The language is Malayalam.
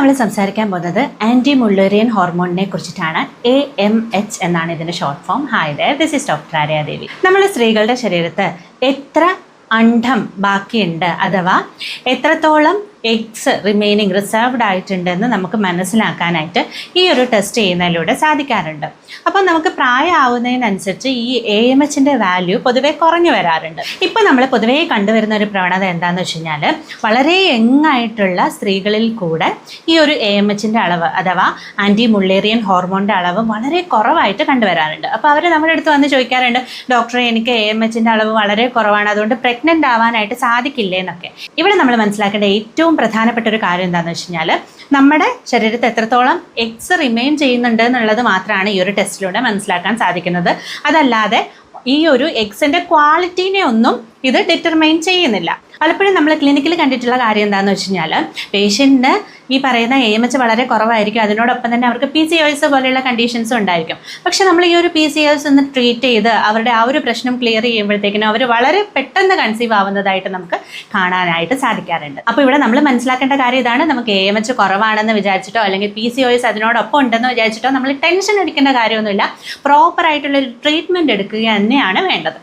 നമ്മൾ സംസാരിക്കാൻ പോകുന്നത് ആന്റി മുള്ളേറിയൻ ഹോർമോണിനെ കുറിച്ചിട്ടാണ് എ എം എച്ച് എന്നാണ് ഇതിന്റെ short form hi there this is doctor Aryadevi നമ്മൾ സ്ത്രീകളുടെ ശരീരത്ത് എത്ര അണ്ഡം ബാക്കിയുണ്ട് അഥവാ എത്രത്തോളം എഗ്സ് റിമൈനിങ് റിസർവ്ഡ് ആയിട്ടുണ്ടെന്ന് നമുക്ക് മനസ്സിലാക്കാനായിട്ട് ഈ ഒരു ടെസ്റ്റ് ചെയ്യുന്നതിലൂടെ സാധിക്കാറുണ്ട്. അപ്പോൾ നമുക്ക് പ്രായമാവുന്നതിനനുസരിച്ച് ഈ എ എം എച്ചിന്റെ വാല്യൂ പൊതുവേ കുറഞ്ഞു വരാറുണ്ട്. ഇപ്പോൾ നമ്മൾ പൊതുവേ കണ്ടുവരുന്ന ഒരു പ്രവണത എന്താണെന്ന് വെച്ച് കഴിഞ്ഞാൽ വളരെ യങ്ങായിട്ടുള്ള സ്ത്രീകളിൽ കൂടെ ഈ ഒരു എ എം എച്ചിന്റെ അളവ് അഥവാ ആന്റി മുള്ളേറിയൻ ഹോർമോണിന്റെ അളവ് വളരെ കുറവായിട്ട് കണ്ടുവരാറുണ്ട്. അപ്പോൾ അവർ നമ്മുടെ അടുത്ത് വന്ന് ചോദിക്കാറുണ്ട് ഡോക്ടറെ എനിക്ക് എ എം എച്ചിന്റെ അളവ് വളരെ കുറവാണ് അതുകൊണ്ട് പ്രഗ്നന്റ് ആവാനായിട്ട് സാധിക്കില്ലേ എന്നൊക്കെ ഇവിടെ നമ്മൾ മനസ്സിലാക്കേണ്ട ഏറ്റവും പ്രധാനപ്പെട്ട ഒരു കാര്യം എന്താണെന്ന് വെച്ച് കഴിഞ്ഞാൽ നമ്മുടെ ശരീരത്തിൽ എത്രത്തോളം എക്സ് റിമെയിൻ ചെയ്യുന്നുണ്ട് എന്നുള്ളത് മാത്രമാണ് ഈ ഒരു ടെസ്റ്റിലൂടെ മനസ്സിലാക്കാൻ സാധിക്കുന്നത്. അതല്ലാതെ ഈ ഒരു എക്സിന്റെ ക്വാളിറ്റീനെ ഒന്നും ഇത് ഡിറ്റർമൈൻ ചെയ്യുന്നില്ല. പലപ്പോഴും നമ്മൾ ക്ലിനിക്കിൽ കണ്ടിട്ടുള്ള കാര്യം എന്താണെന്ന് വെച്ച് കഴിഞ്ഞാൽ പേഷ്യന്റിന് ഈ പറയുന്ന എ എം എച്ച് വളരെ കുറവായിരിക്കും. അതിനോടൊപ്പം തന്നെ അവർക്ക് പി സി ഒസ് പോലെയുള്ള കണ്ടീഷൻസും ഉണ്ടായിരിക്കും. പക്ഷെ നമ്മൾ ഈ ഒരു പി സി ഒസ് ഒന്ന് ട്രീറ്റ് ചെയ്ത് അവരുടെ ആ ഒരു പ്രശ്നം ക്ലിയർ ചെയ്യുമ്പോഴത്തേക്കിനും അവർ വളരെ പെട്ടെന്ന് കൺസീവ് ആവുന്നതായിട്ട് നമുക്ക് കാണാനായിട്ട് സാധിക്കാറുണ്ട്. അപ്പോൾ ഇവിടെ നമ്മൾ മനസ്സിലാക്കേണ്ട കാര്യം ഇതാണ്. നമുക്ക് എ എം എച്ച് കുറവാണെന്ന് വിചാരിച്ചിട്ടോ അല്ലെങ്കിൽ പി സി ഒസ് അതിനോടൊപ്പം ഉണ്ടെന്ന് വിചാരിച്ചിട്ടോ നമ്മൾ ടെൻഷൻ എടുക്കേണ്ട കാര്യമൊന്നുമില്ല. പ്രോപ്പറായിട്ടുള്ളൊരു ട്രീറ്റ്മെന്റ് എടുക്കുക തന്നെയാണ് വേണ്ടത്.